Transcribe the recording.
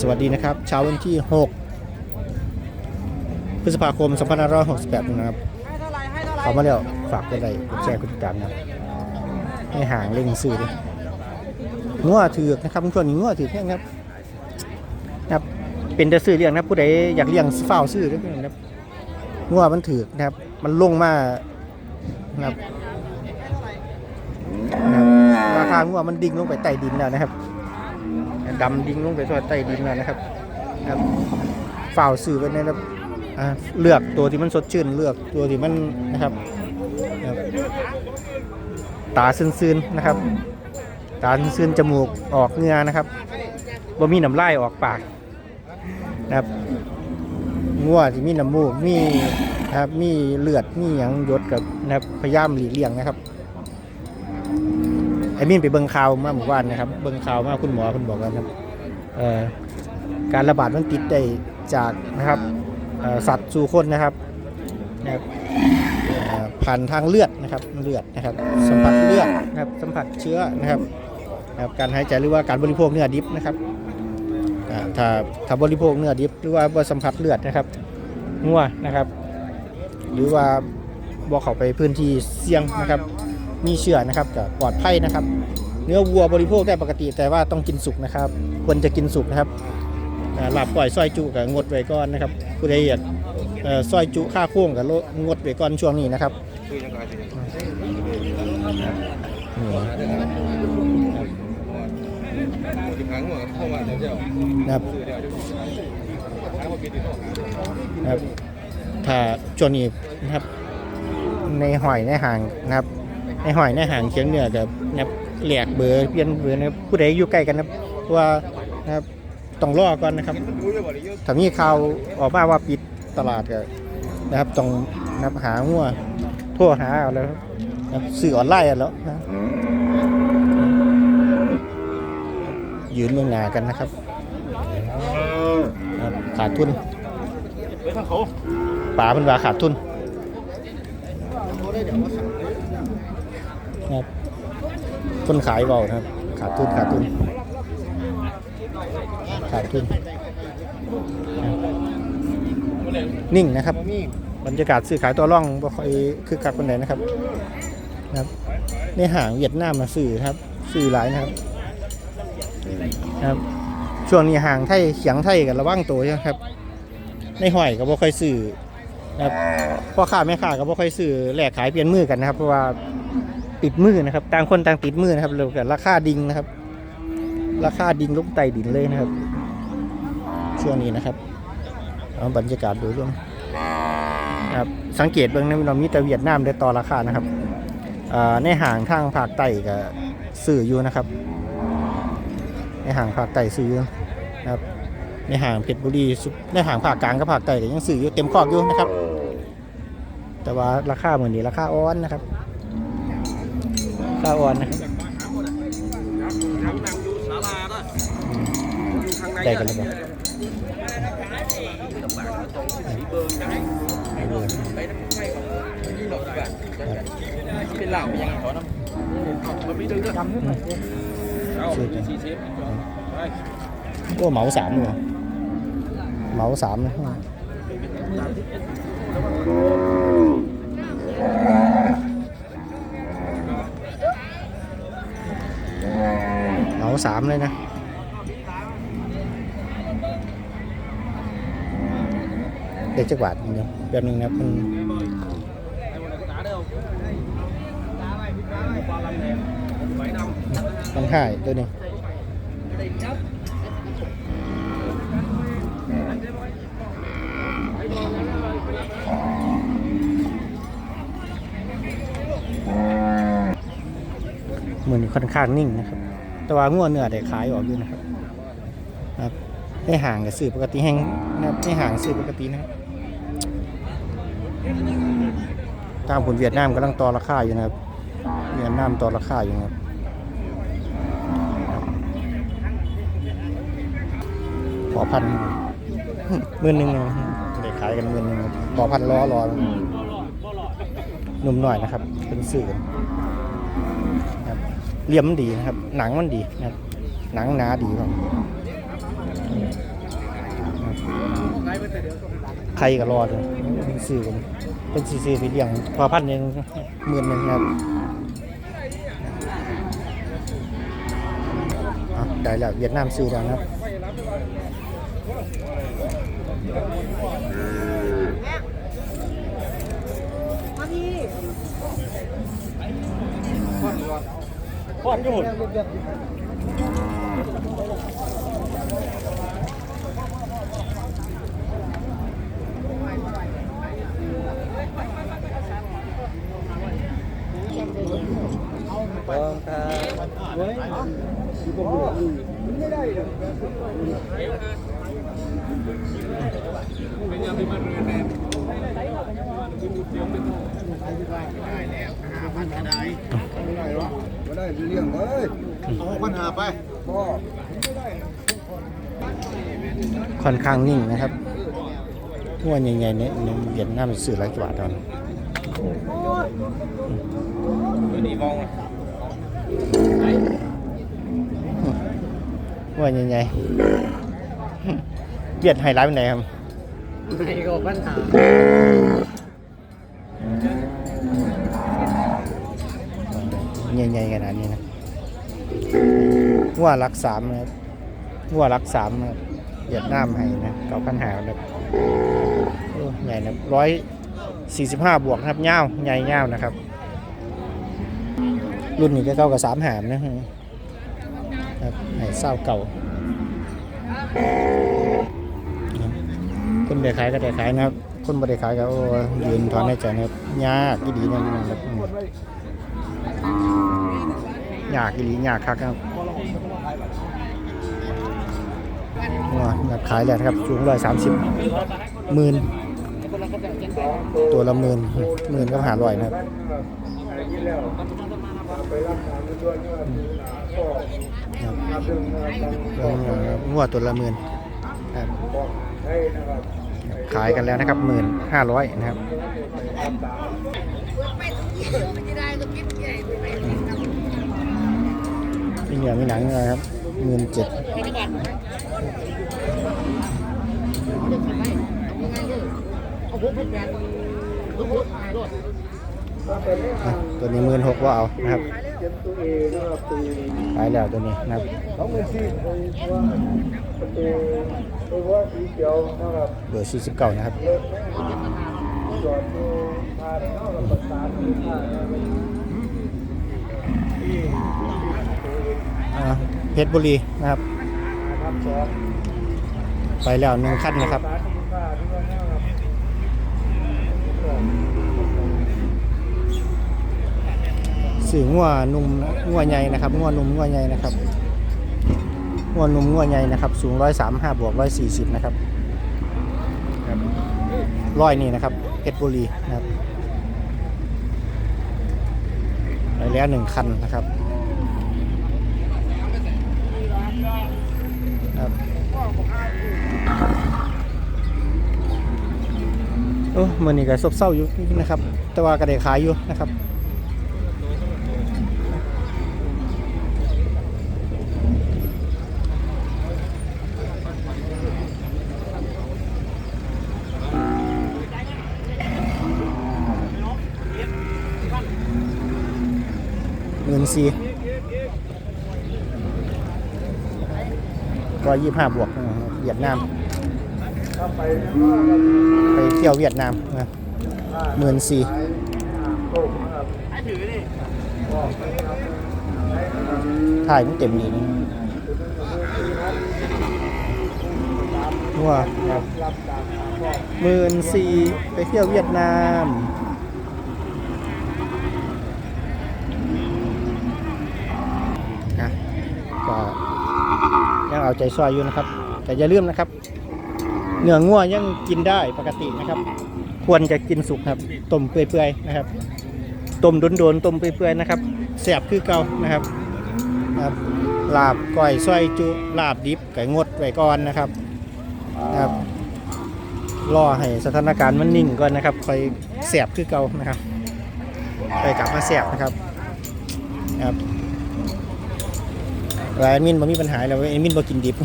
สวัสดีนะครับ เช้าวันที่ 6 พฤษภาคม 2568 นะครับเขามาแล้วฝากกดไลค์กแชร์กดติดตามนะให้ห่างเล่งซื้อด้วยงัวถือนะครับช่วงนี้งัวถือแค่นะครับนะครับ เป็นแต่ซื้อเลี้ยงนะผู้ใดอยากเลี้ยงเฝ้าซื้อด้วยนะครับงัวมันถือนะครับ มันลงมานะครับนะครับราคางัวมันดิ่งลงไปใต้ดินแล้วนะครับ ดำดิ่งลงไปทั่ใต้ดินแล้วนะครับนะครับฝ่าวสื่อไปในระอ่าเลือกตัวที่มันสดชื่นเลือกตัวที่มันนะครับ ตาซื่นๆนะครับ ตาซื่นๆจมูกออกเงือนะครับบ่มีน้ำลายออกปากนะครับงัวที่มีน้ำมูกมีนะครับมีเลือดมีหยังยดกับนะครับพยายามหลีกเลี่ยงนะครับ ไอ้มินไปเบิ่งข่าวมาเมื่อวานนะครับเบิ่งข่าวมาคุณหมอคุณบอกว่าครับเอ่อการระบาดมันติดได้จากนะครับสัตว์สู่คนนะครับนะครับผ่านทางเลือดนะครับเลือดนะครับ สัมผัสเลือดนะครับสัมผัสเชื้อนะครับนะครับการหายใจหรือว่าการบริโภคเนื้อดิบนะครับถ้าถ้าบริโภคเนื้อดิบหรือว่าสัมผัสเลือดนะครับงัวนะครับ หรือว่าบ่เขาไปพื้นที่เสี่ยงนะครับ มีเชื้อนะครับก็ปลอดภัยนะครับ เนื้อวัวบริโภคได้ปกติ แต่ว่าต้องกินสุกนะครับควรจะกินสุกนะครับอ่าลาบปล่อยซอยจุกับงดไว้ก่อนนะครับผู้ใดอยากเอ่อซอยจุค่าโค้งกับงดไว้ก่อนช่วงนี้นะครับนะครับครับถ้าช่วงนี้นะครับ ในหอยในห่างนะครับ ในหอยในห่างเคียงเหนือกับนะครับ แหลกเบอร์เปลี่ยนเบอร์นะครับผู้ใดอยู่ใกล้กันนะครับเพราะว่านะครับต้องรอก่อนนะครับถ้ามีข่าวออกมาว่าปิดตลาดก็นะครับต้องนะครับหางัวโทั่วหาเอาแล้วนะครับสื่อออนไลน์เอาแล้วนะยืนเมืองหนากันนะครับนะครับขาดทุนป่าเป็นว่าขาดทุน นะครับ คนขายเบาครับ ขาดทุนขาดทุนขาดทุนนิ่งนะครับ บรรยากาศซื้อขายตัวร่องบ่ค่อยคึกคักคนไหนนะครับนะครับ ในห่างเวียดนามมาซื้อครับซื้อหลายนะครับครับ ช่วงนี้ห่างไทยเขียงไทยกันระว่างตัวใช่ไหมครับ ในห้อยก็บ่ค่อยซื้อครับพ่อค้าแม่ค้าก็บ่ค่อยซื้อแลกขายเปลี่ยนมือกันนะครับ เพราะว่า ติดมือนะครับ ต่างคนต่างติดมือนะครับเร็วกับราคาดิงนะครับ ราคาดิงลงไตดินเลยนะครับ ช่วงนี้นะครับเอาบรรยากาศโดยรวมนะครับสังเกตเบื้องในเรามีแต่เวียดนามได้ต่อราคานะครับอ่าในห่างทางภาคใต้ก็ซื้ออยู่นะครับ ในห่างภาคใต้ซื้ออยู่นะครับ ในห่างเพชรบุรีในห่างภาคกลางกับภาคใต้ก็ยังซื้ออยู่เต็มคอกอยู่นะครับ แต่ว่าราคาเหมือนนี้ราคาอ้อนนะครับ ข้าวอ่อนนะครับได้กันแล้วป่ะโอ้เหมาสามเลยเหมาสามนะเหมาสามเลย นะ เด็กจักรบาทเดียวแบบหนึงนะครับมันมันหายตัวนี้เหมือนค่อนข้างนิ่งนะครับ แต่ว่างัวเนื้อได้ขายออกอยู่นะครับครับได้ห่างกับสื่อปกติแห้งนะครับได้ห่างสื่อปกตินะครับตามผลเวียดนามกำลังต่อราคาอยู่นะครับเวียดนามต่อราคาอยู่นะครับขอพันหมื่นหนึ่งนะครับได้ขายกันหมื่นหนึ่งขอพันล้อรอหนุ่มหน่อยนะครับเป็นสื่อ เหลี่ยมดีนะครับ หนังมันดีนะหนังหนาดีครับใครก็รอดเป็นซื้อเป็นซื้สี่เลี้ยงพอพันหนึ่งหมื่นหนึ่งครับได้แล้วเวียดนามซื้อแล้วครับ tám cái một Vâng, ta... Với... Chỉ có Đứng ở đây rồi. Bây giờ thì mà rửa đẹp. Cái mục tiêu mình thôi. Cái này nè, à, bắt ở đây. Cái này đó. ได้เลี้ยงเลยเอาปัญหาไปพ่อค่อนข้างนิ่งนะครับหัวใหญ่ๆเนี่ยในเวียดนามซื้อหลายกว่าตอนนี่มองหัวใหญ่ๆเวียดไฮไลท์เป็นไงครับไม่ก็ปัญหา ใหญ่ๆขนาดนี้นะหัวรักสามนะครับหัวรักสามนะครับเวียดนามให้นะเก้าพันหาแบบใหญ่นะร้อยสี่สิบห้าบวกนะครับเง่าใหญ่เง่านะครับ รุ่นนี้ก็เก้ากับสามหามนะครับให้เศร้าเก่าคนได้ขายก็ได้ขายนะครับ คนบ่ได้ขายก็โอ้ยืนถอนในใจนะครับยากที่ดีนะครับ ยากอีหลียากคักครับว้าอยาขายแล้วนะครับสูงร้อยสามสิบหมื่นตัวละหมื่นหมื่นก็หาร้อยนะครับงวดตัวละหมื่นขายกันแล้วนะครับหมื่นห้าร้อยนะครับ เหนือมีหนังเลยครับหมื่นเจ็ดตัวนี้หมื่นหกว่าเอานะครับขายแล้วตัวนี้นะครับสองหมื่นสี่ตัวประตูตัวสีเขียวนะครับเบอร์สี่สิบเก้านะครับ เพชรบุรีนะครับ ไปแล้วหนึ่งขั้นนะครับสื่องัวนุ่มนะงัวใหญ่นะครับงัวนุ่มงัวใหญ่นะครับงัวนุ่มงัวใหญ่นะครับ สูงร้อยสามห้าบวกร้อยสี่สิบนะครับร้อยนี่นะครับเพชรบุรีนะครับไปแล้วหนึ่งคันนะครับ มือนี้ก็ซบเศร้าอยู่นะครับ แต่ว่าก็ได้ขายอยู่นะครับหมื่นสี่ร้อยยี่ห้าบวกเวียดนามถ้า ไปไปเที่ยวเวียดนามนะหมื่นสี่ถ่ายมันเต็มดีนะว่ารับรับจากพ่อหมื่นสี่ไปเที่ยวเวียดนามนะก็ยังเอาใจซอยอยู่นะครับ แต่อย่าลืมนะครับ เนื้องัวยังกินได้ปกตินะครับ ควรจะกินสุกครับต้มเปื่อยๆนะครับต้มโดนๆต้มเปื่อยๆนะครับแสบคือเก่านะครับครับลาบก้อยซอยจุลาบดิบไก่งดไว้ก่อนนะครับครับรอให้สถานการณ์มันนิ่งก่อนนะครับค่อยแสบคือเก่านะครับไปกลับมาแสบนะครับครับแล้วแอดมินบ่มีปัญหาแล้วเว้ยแอดมินบ่กินดิบ